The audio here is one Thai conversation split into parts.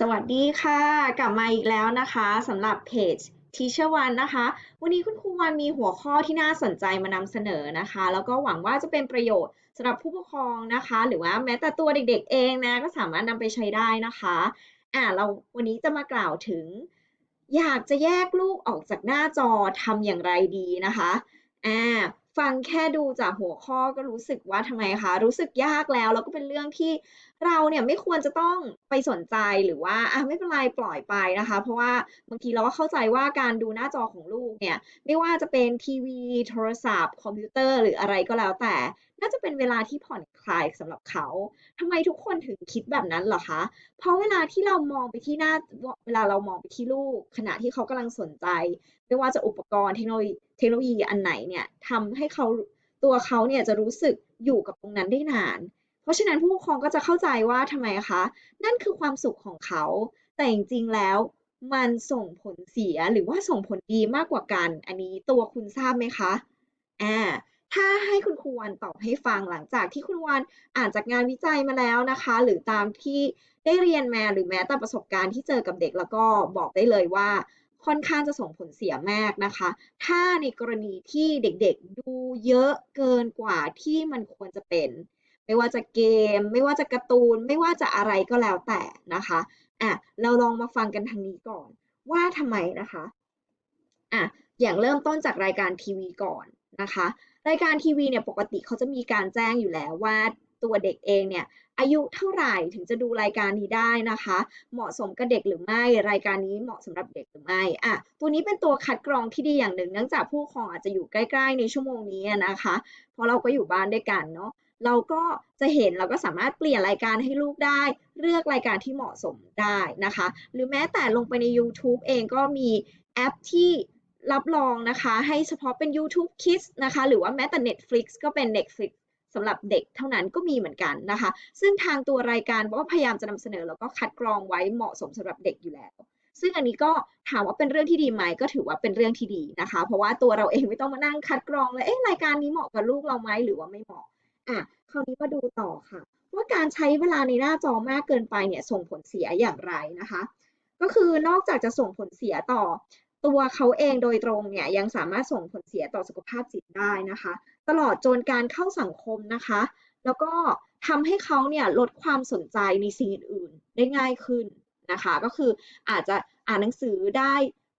สวัสดีค่ะ กลับมาอีกแล้วนะคะสำหรับเพจ Teacher One นะคะ วันนี้คุณครูวันมีหัวข้อที่น่าสนใจมานำเสนอนะคะ แล้วก็หวังว่าจะเป็นประโยชน์สำหรับผู้ปกครองนะคะ หรือว่าแม้แต่ตัวเด็กๆ เองนะก็สามารถนำไปใช้ได้นะคะอ่าเราวันนี้จะมากล่าวถึง อยากจะแยกลูกออกจากหน้าจอทำอย่างไรดีนะคะอ่า ฟังแค่ดูจากหัวข้อก็รู้สึกว่าทำไมคะ รู้สึกยากแล้ว แล้วก็เป็นเรื่องที่เราเนี่ยไม่ควรจะต้องไปสนใจหรือว่าอะไม่เป็นไรปล่อยไปนะคะ เพราะว่าบางทีเราก็เข้าใจว่าการดูหน้าจอของลูกเนี่ย ไม่ว่าจะเป็นทีวี โทรศัพท์ คอมพิวเตอร์หรืออะไรก็แล้วแต่น่าจะเป็นเวลาที่ผ่อนคลายสำหรับเขาทำไมทุกคนถึงคิดแบบนั้นเหรอคะ เพราะเวลาที่เรามองไปที่หน้าเวลาเรามองไปที่ลูก ขณะที่เขากำลังสนใจ ไม่ว่าจะอุปกรณ์เทคโนโลยีเทคโนโลยีอันไหนเนี่ยทำให้เขาตัวเขาเนี่ยจะรู้สึกอยู่กับตรงนั้นได้นาน เพราะฉะนั้นผู้ปกครองก็จะเข้าใจว่าทำไมคะ นั่นคือความสุขของเขา แต่จริงๆแล้วมันส่งผลเสียหรือว่าส่งผลดีมากกว่ากัน อันนี้ตัวคุณทราบไหมคะ อ่า ถ้าให้คุณครูวันตอบให้ฟังหลังจากที่คุณวันอ่านจากงานวิจัยมาแล้วนะคะ หรือตามที่ได้เรียนมาหรือแม้แต่ประสบการณ์ที่เจอกับเด็กแล้วก็บอกได้เลยว่าค่อนข้างจะส่งผลเสียมากนะคะ ถ้าในกรณีที่เด็กๆดูเยอะเกินกว่าที่มันควรจะเป็น ไม่ว่าจะเกม ไม่ว่าจะการ์ตูน ไม่ว่าจะอะไรก็แล้วแต่นะคะอะเราลองมาฟังกันทางนี้ก่อน ว่าทำไมนะคะอะอย่างเริ่มต้นจากรายการทีวีก่อนนะคะ รายการทีวีเนี่ยปกติเขาจะมีการแจ้งอยู่แล้วว่าตัวเด็กเองเนี่ยอายุเท่าไหร่ถึงจะดูรายการนี้ได้นะคะ เหมาะสมกับเด็กหรือไม่รายการนี้เหมาะสำหรับเด็กหรือไม่อะตัวนี้เป็นตัวคัดกรองที่ดีอย่างหนึ่งเนื่องจากผู้ปกครองอาจจะอยู่ใกล้ๆในชั่วโมงนี้นะคะ เพราะเราก็อยู่บ้านด้วยกันเนาะเราก็จะเห็นเราก็สามารถเปลี่ยนรายการให้ลูกได้ เลือกรายการที่เหมาะสมได้นะคะ หรือแม้แต่ลงไปใน YouTube เองก็มีแอปที่ รับรองนะคะ ให้เฉพาะเป็น YouTube Kids นะคะ หรือว่าแม้แต่ Netflix ก็เป็น Netflix สำหรับเด็กเท่านั้นก็มีเหมือนกันนะคะ ซึ่งทางตัวรายการก็พยายามจะนำเสนอแล้วก็คัดกรองไว้เหมาะสมสำหรับเด็กอยู่แล้ว ซึ่งอันนี้ก็ถามว่าเป็นเรื่องที่ดีไหมก็ถือว่าเป็นเรื่องที่ดีนะคะ เพราะว่าตัวเราเองไม่ต้องมานั่งคัดกรองเลยเอ๊ะรายการนี้เหมาะกับลูกเราไหมหรือว่าไม่เหมาะอะคราวนี้มาดูต่อค่ะ ว่าการใช้เวลาในหน้าจอมากเกินไปเนี่ยส่งผลเสียอย่างไรนะคะ ก็คือนอกจากจะส่งผลเสียต่อ ตัวเขาเองโดยตรงเนี่ยยังสามารถส่งผลเสียต่อสุขภาพจิตได้นะคะ ตลอดจนการเข้าสังคมนะคะ แล้วก็ทำให้เขาเนี่ยลดความสนใจในสิ่งอื่นๆ ได้ง่ายขึ้นนะคะ ก็คืออาจจะอ่านหนังสือได้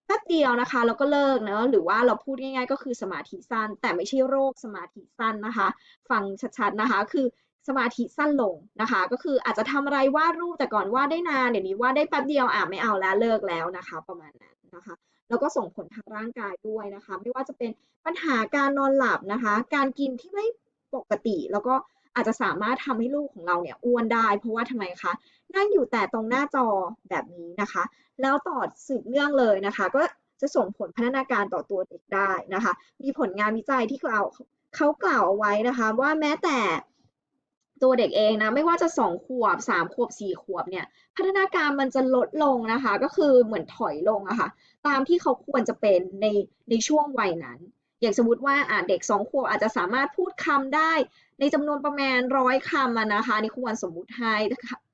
แป๊บเดียวนะคะแล้วก็เลิกเนะหรือว่าเราพูดง่ายๆ ก็คือสมาธิสั้น แต่ไม่ใช่โรคสมาธิสั้นนะคะ ฟังชัดๆนะคะคือสมาธิสั้นลงนะคะ ก็คืออาจจะทำอะไรวาดรูปแต่ก่อนวาดได้นานเดี๋ยวนี้วาดได้แป๊บเดียวอะไม่เอาแล้วเลิกแล้วนะคะ ประมาณนั้นนะคะ แล้วก็ส่งผลทางร่างกายด้วยนะคะ ไม่ว่าจะเป็นปัญหาการนอนหลับนะคะ การกินที่ไม่ปกติ แล้วก็อาจจะสามารถทำให้ลูกของเราเนี่ยอ้วนได้ เพราะว่าทำไมคะนั่งอยู่แต่ตรงหน้าจอแบบนี้นะคะ แล้วต่อสืบเนื่องเลยนะคะ ก็จะส่งผลพัฒนาการต่อตัวเด็กได้นะคะ มีผลงานวิจัยที่กล่าวเขากล่าวเอาไว้นะคะ ว่าแม้แต่ ตัวเด็กเองนะไม่ว่าจะสองขวบสามขวบสี่ขวบเนี่ย พัฒนาการมันจะลดลงนะคะ ก็คือเหมือนถอยลงอะคะ่ะตามที่เขาควรจะเป็นในในช่วงวัยนั้น อย่างสมมติว่าอ่าเด็กสองขวบอาจจะสามารถพูดคำได้ ในจำนวนประมาณร้อยคำนะคะนี่ควรสมมุติให้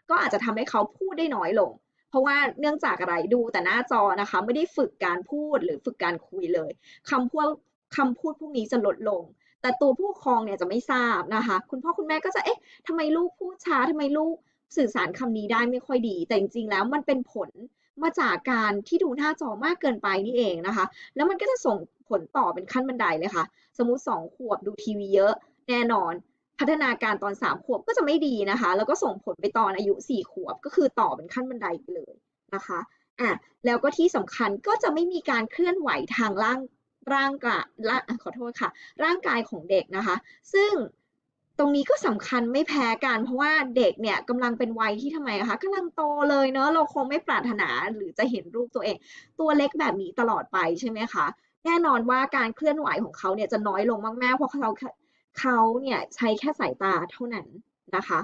ก็อาจจะทำให้เขาพูดได้น้อยลง เพราะว่าเนื่องจากอะไรดูแต่หน้าจอนะคะ ไม่ได้ฝึกการพูดหรือฝึกการคุยเลยคำพูดคำพูดพวกนี้จะลดลง แต่ตัวผู้ปกครองเนี่ยจะไม่ทราบนะคะ คุณพ่อคุณแม่ก็จะเอ๊ะทำไมลูกพูดช้าทำไมลูกสื่อสารคำนี้ได้ไม่ค่อยดี แต่จริงๆแล้วมันเป็นผลมาจากการที่ดูหน้าจอมากเกินไปนี่เองนะคะ แล้วมันก็จะส่งผลต่อเป็นขั้นบันไดเลยค่ะ สมมุติ2ขวบดูทีวีเยอะแน่นอน พัฒนาการตอน 3 ขวบก็จะไม่ดีนะคะ แล้วก็ส่งผลไปตอนอายุ 4 ขวบก็คือต่อเป็นขั้นบันไดไปเลยนะคะอะแล้วก็ที่สำคัญก็จะไม่มีการเคลื่อนไหวทางร่าง ร่างกายขอโทษค่ะ ร่างกายของเด็กนะคะ ซึ่งตรงนี้ก็สำคัญไม่แพ้กัน เพราะว่าเด็กเนี่ยกำลังเป็นวัยที่ทำไมคะกำลังโตเลยเนาะเราคงไม่ปรารถนาหรือจะเห็นรูปตัวเอง ตัวเล็กแบบนี้ตลอดไปใช่ไหมคะแน่นอนว่าการเคลื่อนไหวของเขาเนี่ยจะน้อยลงมากๆเพราะเขาเขาเนี่ยใช้แค่สายตาเท่านั้นนะคะ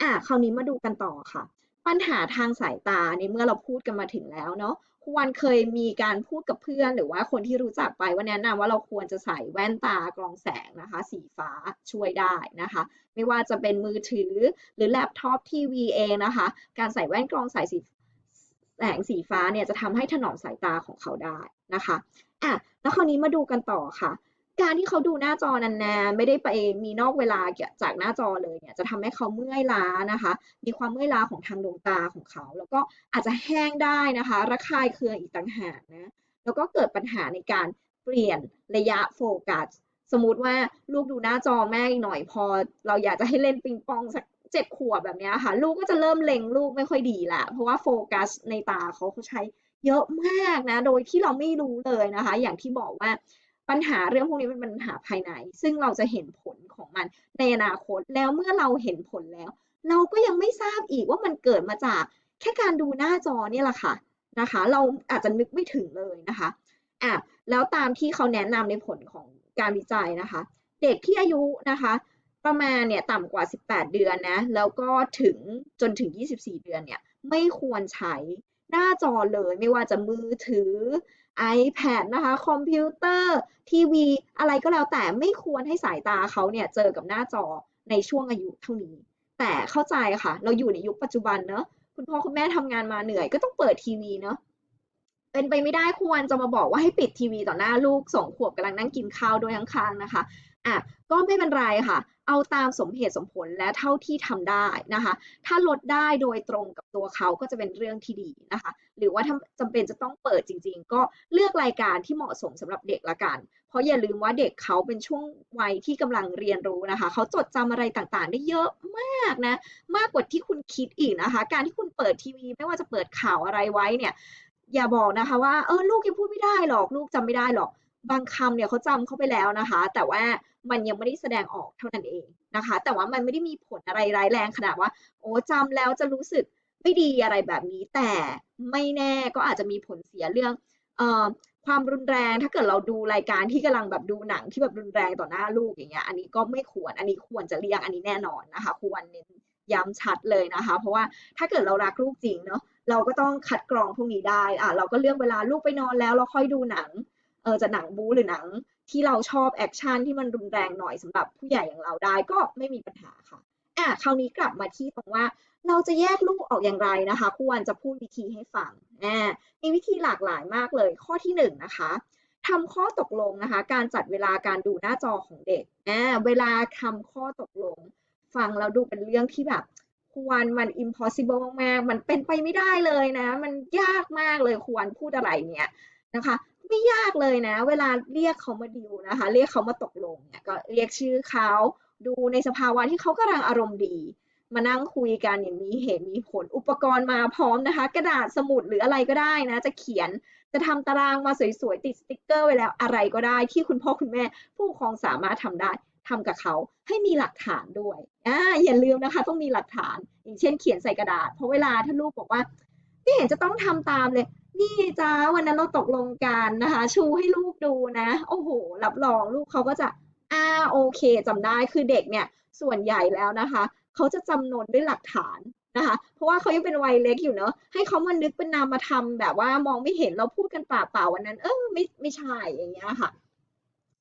อะคราวนี้มาดูกันต่อค่ะ ปัญหาทางสายตาในเมื่อเราพูดกันมาถึงแล้วเนาะควันเคยมีการพูดกับเพื่อน หรือว่าคนที่รู้จักไปว่าแนะนำว่าเราควรจะใส่แว่นตากรองแสงนะคะ สีฟ้าช่วยได้นะคะ ไม่ว่าจะเป็นมือถือหรือแล็ปท็อปทีวีเองนะคะ การใส่แว่นกรองสายสีแสงสีฟ้าเนี่ยจะทำให้ถนอมสายตาของเขาได้นะคะอะแล้วคราวนี้มาดูกันต่อค่ะ การที่เขาดูหน้าจอนานๆ ไม่ได้ไปมีนอกเวลาจากหน้าจอเลยเนี่ยจะทำให้เขาเมื่อยล้านะคะ มีความเมื่อยล้าของทางดวงตาของเขา แล้วก็อาจจะแห้งได้นะคะ ระคายเคืองอีกต่างหากนะ แล้วก็เกิดปัญหาในการเปลี่ยนระยะโฟกัส สมมุติว่าลูกดูหน้าจอแม่อีกหน่อยพอ เราอยากจะให้เล่นปิงปองสักเจ็ดขวบแบบนี้ค่ะ ลูกก็จะเริ่มเล็งลูกไม่ค่อยดีละเพราะว่าโฟกัสในตาเขาเขาใช้เยอะมากนะ โดยที่เราไม่รู้เลยนะคะ อย่างที่บอกว่า ปัญหาเรื่องพวกนี้มันเป็นปัญหาภายใน ซึ่งเราจะเห็นผลของมันในอนาคตแล้วเมื่อเราเห็นผลแล้ว เราก็ยังไม่ทราบอีกว่ามันเกิดมาจากแค่การดูหน้าจอเนี่ยแหละค่ะนะคะ เราอาจจะนึกไม่ถึงเลยนะคะอะแล้วตามที่เขาแนะนำในผลของการวิจัยนะคะ เด็กที่อายุนะคะ ประมาณเนี่ยต่ำกว่า 18 เดือนนะแล้วก็ถึงจนถึง 24 เดือนเนี่ยไม่ควรใช้ หน้าจอเลยไม่ว่าจะมือถือ iPad นะคะ คอมพิวเตอร์ ทีวี อะไรก็แล้วแต่ไม่ควรให้สายตาเขาเนี่ยเจอกับหน้าจอในช่วงอายุเท่านี้ แต่เข้าใจค่ะ เราอยู่ในยุคปัจจุบันเนอะคุณพ่อคุณแม่ทำงานมาเหนื่อยก็ต้องเปิดทีวีเนอะเป็นไปไม่ได้ควรจะมาบอกว่าให้ปิดทีวีต่อหน้าลูกสองขวบกำลังนั่งกินข้าวด้วยข้างๆนะคะอะก็ไม่เป็นไรค่ะ เอาตามสมเหตุสมผลและเท่าที่ทำได้นะคะ ถ้าลดได้โดยตรงกับตัวเขาก็จะเป็นเรื่องที่ดีนะคะ หรือว่าถ้าจำเป็นจะต้องเปิดจริง ๆ ก็เลือกรายการที่เหมาะสมสำหรับเด็กละกัน เพราะอย่าลืมว่าเด็กเขาเป็นช่วงวัยที่กำลังเรียนรู้นะคะ เขาจดจำอะไรต่างๆ ได้เยอะมากนะ มากกว่าที่คุณคิดอีกนะคะ การที่คุณเปิดทีวี ไม่ว่าจะเปิดข่าวอะไรไว้เนี่ย อย่าบอกนะคะว่าเออลูกยังพูดไม่ได้หรอกลูกจำไม่ได้หรอก บางคำเนี่ยเขาจำเข้าไปแล้วนะคะ แต่ว่ามันยังไม่ได้แสดงออกเท่านั้นเองนะคะ แต่ว่ามันไม่ได้มีผลอะไรร้ายแรงขนาดว่า โอ้จำแล้วจะรู้สึกไม่ดีอะไรแบบนี้ แต่ไม่แน่ก็อาจจะมีผลเสียเรื่องเอ่อความรุนแรงถ้าเกิดเราดูรายการที่กำลังแบบดูหนังที่แบบรุนแรงต่อหน้าลูกอย่างเงี้ยอันนี้ก็ไม่ควรอันนี้ควรจะเลี่ยงอันนี้แน่นอนนะคะ ควรเน้นย้ำชัดเลยนะคะ เพราะว่าถ้าเกิดเรารักลูกจริงเนาะเราก็ต้องคัดกรองพวกนี้ได้อะเราก็เลือกเวลาลูกไปนอนแล้วเราค่อยดูหนัง เออจะหนังบู๊หรือหนังที่เราชอบแอคชั่นที่มันรุนแรงหน่อยสำหรับผู้ใหญ่อย่างเราได้ก็ไม่มีปัญหาค่ะอะคราวนี้กลับมาที่ตรงว่าเราจะแยกลูกออกอย่างไรนะคะครูวันจะพูดวิธีให้ฟังอ่ามีวิธีหลากหลายมากเลย ข้อที่หนึ่งนะคะทำข้อตกลงนะคะ การจัดเวลาการดูหน้าจอของเด็กอ่าเวลาทำข้อตกลง ฟังแล้วดูเป็นเรื่องที่แบบควรมัน impossible มาก มันเป็นไปไม่ได้เลยนะ มันยากมากเลยควรพูดอะไรเนี่ยนะคะ ไม่ยากเลยนะ เวลาเรียกเขามาดิวนะคะ เรียกเขามาตกลงเนี่ยก็เรียกชื่อเขาดูในสภาวะที่เขากำลังอารมณ์ดี มานั่งคุยกันอย่างมีเหตุมีผลอุปกรณ์มาพร้อมนะคะ กระดาษสมุดหรืออะไรก็ได้นะ จะเขียนจะทำตารางมาสวยๆติดสติกเกอร์ไว้แล้วอะไรก็ได้ที่คุณพ่อคุณแม่ ผู้ปกครองสามารถทำได้ทำกับเขาให้มีหลักฐานด้วยอ่าอย่าลืมนะคะ ต้องมีหลักฐาน อย่างเช่นเขียนใส่กระดาษ เพราะเวลาถ้าลูกบอกว่า ไม่เห็นจะต้องทำตามเลย นี่จ้าวันนั้นเราตกลงกันนะคะ ชูให้ลูกดูนะ โอ้โหรับรองลูกเขาก็จะอ่าโอเคจำได้คือเด็กเนี่ยส่วนใหญ่แล้วนะคะเขาจะจำนนด้วยหลักฐานนะคะ เพราะว่าเขายังเป็นวัยเล็กอยู่เนอะให้เขามานึกเป็นนามธรรมแบบว่ามองไม่เห็นเราพูดกันเปล่าวันนั้น เออไม่ไม่ใช่อย่างเงี้ยค่ะ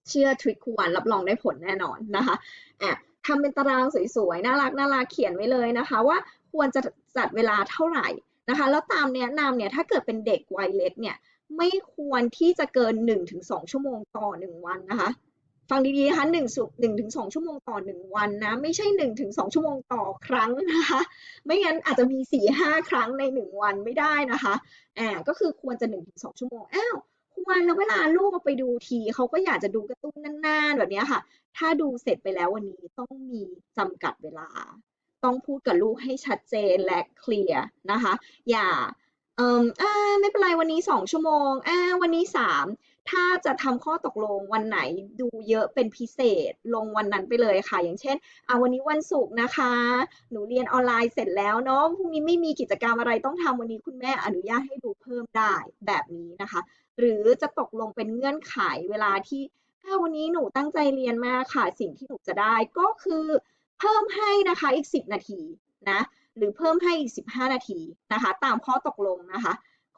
เชื่อทริคควรรับรองได้ผลแน่นอนนะคะอะทำเป็นตารางสวยๆน่ารักน่ารักเขียนไว้เลยนะคะ ว่าควรจะจัดเวลาเท่าไหร่ นะคะแล้วตามแนะนำเนี่ยถ้าเกิดเป็นเด็กวัยเล็กเนี่ยไม่ควรที่จะเกิน 1-2 ชั่วโมงต่อ 1 วันนะคะ ฟังดีๆนะคะหนึ่งสุหนึ่งถึงสองชั่วโมงต่อหนึ่งวันนะ ไม่ใช่หนึ่งถึงสองชั่วโมงต่อครั้งนะคะ ไม่งั้นอาจจะมีสี่ห้าครั้งในหนึ่งวันไม่ได้นะคะอ่าก็คือควรจะหนึ่งถึงสองชั่วโมงอ้าวควรแล้วเวลาลูกเอาไปดูทีเขาก็อยากจะดูกร์ตูนนานๆแบบนี้ค่ะ ถ้าดูเสร็จไปแล้ววันนี้ต้องมีจำกัดเวลา ต้องพูดกับลูกให้ชัดเจนและเคลียร์นะคะ อย่าเอออ่าไม่เป็นไรวันนี้สองชั่วโมงอ่าวันนี้สามถ้าจะทำข้อตกลงวันไหนดูเยอะเป็นพิเศษลงวันนั้นไปเลยค่ะ อย่างเช่นอ่าวันนี้วันศุกร์นะคะ หนูเรียนออนไลน์เสร็จแล้วเนาะพรุ่งนี้ไม่มีกิจกรรมอะไรต้องทำวันนี้คุณแม่อนุญาตให้ดูเพิ่มได้แบบนี้นะคะ หรือจะตกลงเป็นเงื่อนไขเวลาที่ถ้าวันนี้หนูตั้งใจเรียนมากค่ะ สิ่งที่หนูจะได้ก็คือ เพิ่มให้นะคะอีก 10 นาทีนะหรือเพิ่มให้อีก 15 นาทีนะคะ ตามข้อตกลงนะคะ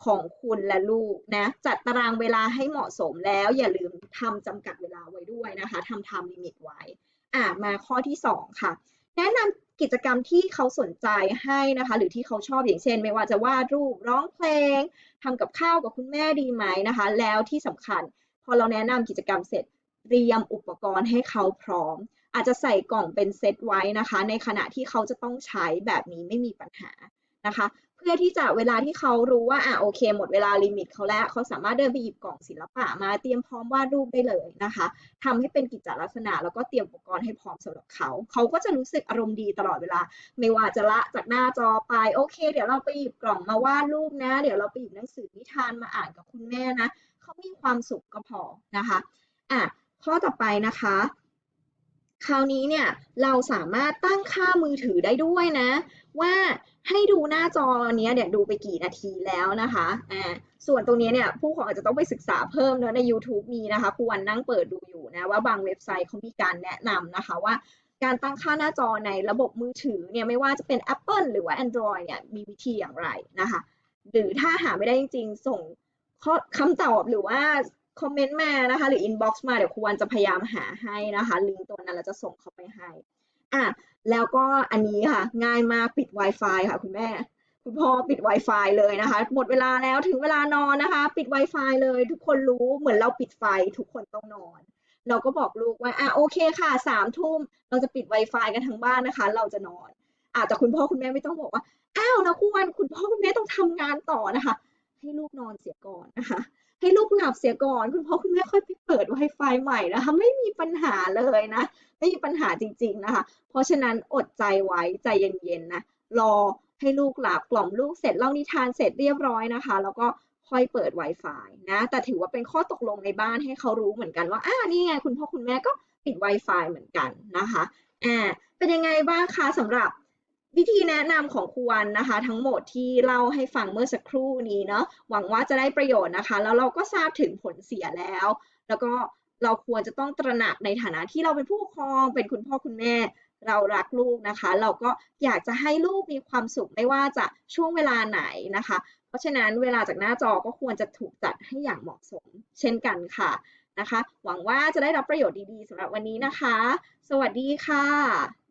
ของคุณและลูกนะจัดตารางเวลาให้เหมาะสมแล้ว อย่าลืมทำจำกัดเวลาไว้ด้วยนะคะทำ time limit ไว้อะมาข้อที่ 2 ค่ะ แนะนกิจกรรมที่เขาสนใจให้นะคะ หรือที่เขาชอบอย่างเช่น ไม่ว่าจะวาดรูปร้องเพลงทำกับข้าวกับคุณแม่ดีไหมนะคะ แล้วที่สำคัญ พอเราแนะนำกิจกรรมเสร็จเตรียมอุปกรณ์ให้เขาพร้อม อาจจะใส่กล่องเป็นเซตไว้นะคะ ในขณะที่เขาจะต้องใช้แบบนี้ไม่มีปัญหานะคะ เพื่อที่จะเวลาที่เขารู้ว่าอะโอเค หมดเวลาลิมิตเขาแล้วเขาสามารถเดินไปหยิบกล่องศิลปะมาเตรียมพร้อมวาดรูปได้เลยนะคะทำให้เป็นกิจลักษณะ แล้วก็เตรียมอุปกรณ์ให้พร้อมสำหรับเขา เขาก็จะรู้สึกอารมณ์ดีตลอดเวลา ไม่ว่าจะละจากหน้าจอไปโอเค เดี๋ยวเราไปหยิบกล่องมาวาดรูปนะ เดี๋ยวเราไปหยิบหนังสือนิทานมาอ่านกับคุณแม่นะเขามีความสุขก็พอนะคะอะข้อต่อไปนะคะ คราวนี้เนี่ยเราสามารถตั้งค่ามือถือได้ด้วยนะ ว่าให้ดูหน้าจอเนี้ยเนี่ยดูไปกี่นาทีแล้วนะคะอ่าส่วนตรงนี้เนี่ยผู้ปกครองอาจจะต้องไปศึกษาเพิ่มเนอะใน YouTube มีนะคะครูวันนั่งเปิดดูอยู่นะว่าบางเว็บไซต์เขามีการแนะนำนะคะว่าการตั้งค่าหน้าจอในระบบมือถือเนี่ยไม่ว่าจะเป็น Apple หรือว่า Android เนี่ยมีวิธีอย่างไรนะคะ หรือถ้าหาไม่ได้จริงๆ ส่งคำตอบหรือว่า คอมเมนต์มานะคะ หรือ inbox มาเดี๋ยวครูวันจะพยายามหาให้นะคะ ลิงก์ตัวนั้นเราจะส่งเข้าไปให้อะแล้วก็อันนี้ค่ะ ง่ายมากปิด Wi-Fi ค่ะ คุณแม่ คุณพ่อปิด Wi-Fi เลยนะคะ หมดเวลาแล้วถึงเวลานอนนะคะ ปิด Wi-Fi เลย ทุกคนรู้เหมือนเราปิดไฟทุกคนต้องนอน เราก็บอกลูกว่าอะโอเคค่ะสามทุ่มเราจะปิด Wi-Fi กันทั้งบ้านนะคะ เราจะนอนอาแต่คุณพ่อคุณแม่ไม่ต้องบอกว่าอ้าวนะคุณวันคุณพ่อคุณแม่ต้องทำงานต่อนะคะ ให้ลูกนอนเสียก่อนนะคะ ให้ลูกหลับเสียก่อน คุณพ่อคุณแม่ค่อยไปเปิด Wi-Fi ใหม่นะคะ ไม่มีปัญหาเลยนะ ไม่มีปัญหาจริง ๆนะคะ เพราะฉะนั้นอดใจไว้ใจเย็นๆนะรอให้ลูกหลับกล่อมลูกเสร็จเล่านิทานเสร็จเรียบร้อยนะคะ แล้วก็ค่อยเปิด Wi-Fi นะ แต่ถือว่าเป็นข้อตกลงในบ้านให้เขารู้เหมือนกันว่าอ่านี่ไงคุณพ่อคุณแม่ก็ปิด Wi-Fi เหมือนกันนะคะอ่าเป็นยังไงบ้างคะสำหรับ วิธีแนะนำของครูวันนะคะ ทั้งหมดที่เล่าให้ฟังเมื่อสักครู่นี้เนาะหวังว่าจะได้ประโยชน์นะคะ แล้วเราก็ทราบถึงผลเสียแล้ว แล้วก็เราควรจะต้องตระหนักในฐานะที่เราเป็นผู้ปกครองเป็นคุณพ่อคุณแม่ เรารักลูกนะคะ เราก็อยากจะให้ลูกมีความสุขไม่ว่าจะช่วงเวลาไหนนะคะ เพราะฉะนั้นเวลาจากหน้าจอก็ควรจะถูกจัดให้อย่างเหมาะสม เช่นกันค่ะนะคะ หวังว่าจะได้รับประโยชน์ดีๆสำหรับวันนี้นะคะ สวัสดีค่ะ